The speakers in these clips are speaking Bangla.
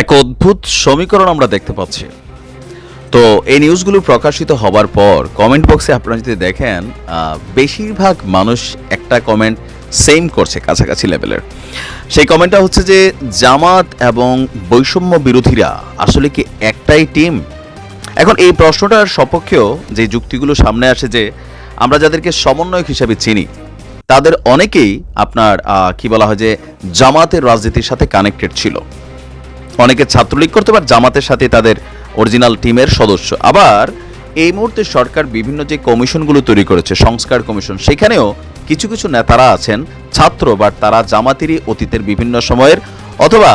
এক অদ্ভুত সমীকরণ আমরা দেখতে পাচ্ছি। তো এই নিউজগুলো প্রকাশিত হবার পর কমেন্ট বক্সে আপনারা যদি দেখেন বেশিরভাগ মানুষ একটা কমেন্ট সেম করছে কাছাকাছি লেভেলের সেই কমেন্টটা হচ্ছে যে, জামাত এবং বৈষম্য বিরোধীরা আসলে কি একটাই টিম এখন এই প্রশ্নটার সপক্ষেও যে যুক্তিগুলো সামনে আসে যে, আমরা যাদেরকে সমন্বয়ক হিসেবে চিনি, তাদের অনেকেই আপনার কি বলা হয় যে, জামাতের রাজনীতির সাথে কানেক্টেড ছিল। অনেকে ছাত্রলীগ করতে পারে, জামাতের সাথে তাদের অরিজিনাল টিমের সদস্য। আবার এই মুহূর্তে সরকার বিভিন্ন যে কমিশনগুলো তৈরি করেছে, সংস্কার কমিশন, সেখানেও কিছু কিছু নেতারা আছেন, ছাত্র বাট তারা জামাতেরই অতীতের বিভিন্ন সময়ের, অথবা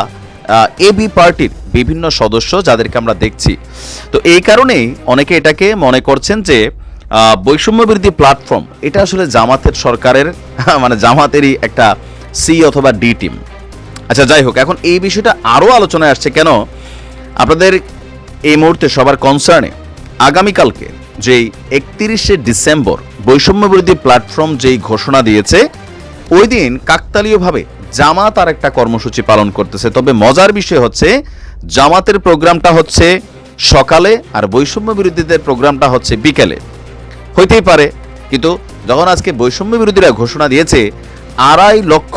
এবি পার্টির বিভিন্ন সদস্য যাদেরকে আমরা দেখছি। তো এই কারণেই অনেকে এটাকে মনে করছেন যে বৈষম্য বিরোধী প্ল্যাটফর্ম এটা আসলে জামাতের সরকারের মানে জামাতেরই একটা সি অথবা ডি টিম আচ্ছা যাই হোক, এখন এই বিষয়টা আরও আলোচনায় আসছে কেন? আপনাদের এই মুহূর্তে সবার কনসার্নে আগামীকালকে যেই একত্রিশে ডিসেম্বর বৈষম্য বিরোধী প্ল্যাটফর্ম যেই ঘোষণা দিয়েছে, ওই দিন কাকতালীয়ভাবে জামাত আর একটা কর্মসূচি পালন করতেছে। তবে মজার বিষয় হচ্ছে, জামাতের প্রোগ্রামটা হচ্ছে সকালে আর বৈষম্য বিরোধীদের প্রোগ্রামটা হচ্ছে বিকেলে। হইতেই পারে, কিন্তু যখন আজকে বৈষম্য বিরোধীরা ঘোষণা দিয়েছে, আড়াই লক্ষ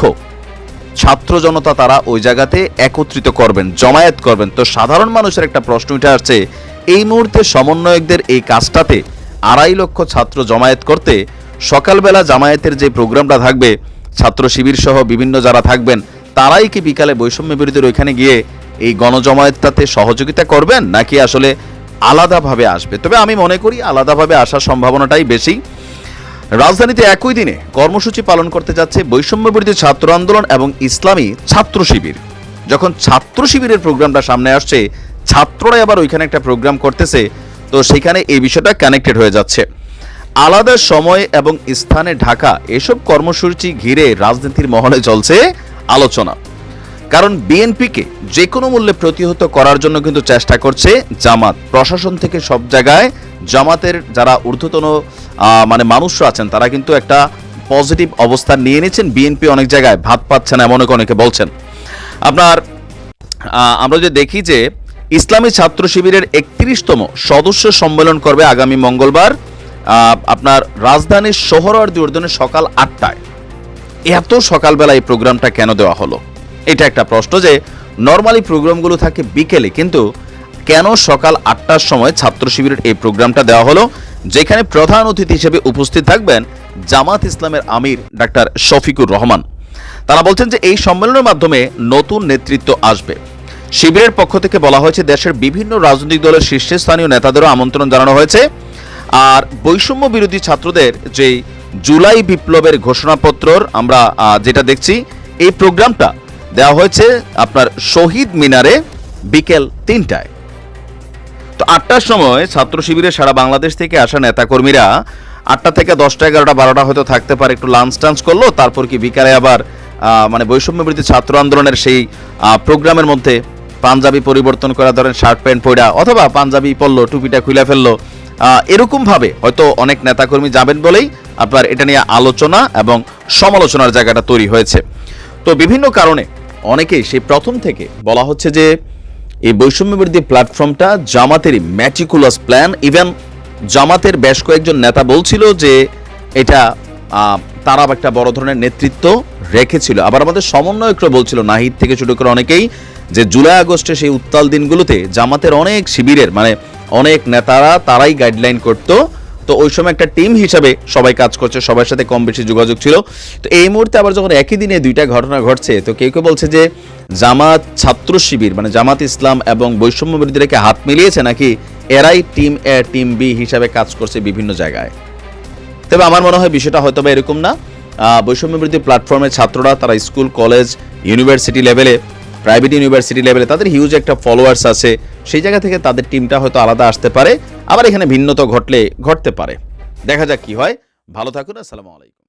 ছাত্র জনতা তারা ওই জায়গাতে একত্রিত করবেন, জমায়েত করবেন। তো সাধারণ মানুষের একটা প্রশ্ন উঠে আসছে, এই মুহূর্তে সমন্বয়কদের এই কাজটাতে আড়াই লক্ষ ছাত্র জমায়েত করতে সকালবেলা জামায়াতের যে প্রোগ্রামটা থাকবে, ছাত্র শিবির সহ বিভিন্ন যারা থাকবেন, তারাই কি বিকালে বৈষম্য বিরোধীর ওইখানে গিয়ে এই গণজমায়েতটাতে সহযোগিতা করবেন, নাকি আসলে আলাদাভাবে আসবে? তবে আমি মনে করি আলাদাভাবে আসার সম্ভাবনাটাই বেশি। রাজধানীতে একই দিনে কর্মসূচি পালন করতে যাচ্ছে বৈষম্য ছাত্র আন্দোলন এবং ইসলামী ছাত্র শিবির। যখন ছাত্র শিবিরের প্রোগ্রামটা সামনে আসছে, ছাত্ররাই আবার ওইখানে একটা প্রোগ্রাম করতেছে। তো সেখানে এই বিষয়টা কানেক্টেড হয়ে যাচ্ছে। আলাদা সময় এবং স্থানে ঢাকা, এসব কর্মসূচি ঘিরে রাজনীতির মহলে চলছে আলোচনা। কারণ বিএনপিকে যে কোনো মূল্যে প্রতিহত করার জন্য কিন্তু চেষ্টা করছে জামাত। প্রশাসন থেকে সব জায়গায় জামাতের যারা ঊর্ধ্বতন মানে মানুষরা আছেন, তারা কিন্তু একটা পজিটিভ অবস্থান নিয়ে নিয়েছেন। বিএনপি অনেক জায়গায় ভাত পাচ্ছে না, এমন অনেকে বলছেন। আপনার আমরা যে দেখি যে ইসলামী ছাত্র শিবিরের একত্রিশতম সদস্য সম্মেলন করবে আগামী মঙ্গলবার আপনার রাজধানীর সোহরাওয়ার্দী উদ্যানে সকাল আটটায়। এত সকালবেলা এই প্রোগ্রামটা কেন দেওয়া হলো? এটা একটা প্রশ্ন যে নর্মালি প্রোগ্রামগুলো থাকে বিকেলে, কিন্তু কেন সকাল আটটার সময় ছাত্র শিবিরের এই প্রোগ্রামটা দেওয়া হলো? যেখানে প্রধান অতিথি হিসেবে উপস্থিত থাকবেন জামাত ইসলামের আমির ডাক্তার শফিকুর রহমান। তারা বলছেন যে এই সম্মেলনের মাধ্যমে নতুন নেতৃত্ব আসবে। শিবিরের পক্ষ থেকে বলা হয়েছে দেশের বিভিন্ন রাজনৈতিক দলের শীর্ষস্থানীয় নেতাদেরও আমন্ত্রণ জানানো হয়েছে। আর বৈষম্য বিরোধী ছাত্রদের যে জুলাই বিপ্লবের ঘোষণাপত্রর আমরা যেটা দেখছি, এই প্রোগ্রামটা দেওয়া হয়েছে আপনার শহীদ মিনারে বিকেল তিনটায়। তো আটটার সময় ছাত্র শিবিরে সারা বাংলাদেশ থেকে আসা নেতাকর্মীরা আটটা থেকে দশটা এগারোটা, বারোটা হয়তো থাকতে পারে, একটু লাঞ্চ টাঞ্চ করল, তারপর কি বিকালে আবার মানে বৈষম্য বিরোধী ছাত্র আন্দোলনের সেই প্রোগ্রামের মধ্যে পাঞ্জাবি পরিবর্তন করা, ধরেন শার্ট প্যান্ট পরা অথবা পাঞ্জাবি পরলো, টুপিটা খুলে ফেলল এরকমভাবে হয়তো অনেক নেতাকর্মী যাবেন বলেই আপনার এটা নিয়ে আলোচনা এবং সমালোচনার জায়গাটা তৈরি হয়েছে। তো বিভিন্ন কারণে অনেকেই সেই প্রথম থেকে বলা হচ্ছে যে এই বৈষম্য বিরোধী প্ল্যাটফর্মটা জামাতেরই ম্যাটিকুলাস প্ল্যান ইভেন জামাতের বেশ কয়েকজন নেতা বলছিল যে এটা তারা একটা বড় ধরনের নেতৃত্ব রেখেছিল। আবার আমাদের সমন্বয়করা বলছিল, নাহিদ থেকে শুরু করে অনেকেই, যে জুলাই আগস্টে সেই উত্তাল দিনগুলোতে জামাতের অনেক শিবিরের মানে অনেক নেতারা তারাই গাইডলাইন করতো তো ওই সময় একটা টিম হিসাবে সবাই কাজ করছে, সবার সাথে কম বেশি যোগাযোগ ছিল। তো এই মুহূর্তে আবার যখন একই দিনে দুইটা ঘটনা ঘটছে, তো কেউ কেউ বলছে যে, জামাত ছাত্র শিবির মানে জামাত ইসলাম এবং বৈষম্য বিরোধীরাকে হাত মিলিয়েছে নাকি এরাই টিম এ টিম বি হিসাবে কাজ করছে বিভিন্ন জায়গায়? তবে আমার মনে হয় বিষয়টা হয়তো বা এরকম না। বৈষম্য বিরোধী প্ল্যাটফর্মের ছাত্ররা, তারা স্কুল কলেজ ইউনিভার্সিটি লেভেলে প্রাইভেট ইউনিভার্সিটি লেভেলে তাদের হিউজ একটা ফলোয়ার্স আছে। সেই জায়গা থেকে তাদের টিমটা হয়তো আলাদা আসতে পারে, আবার এখানে ভিন্নতা ঘটলে, ঘটতে পারে। দেখা যাক কি হয়। ভালো থাকুন, আসসালামু আলাইকুম।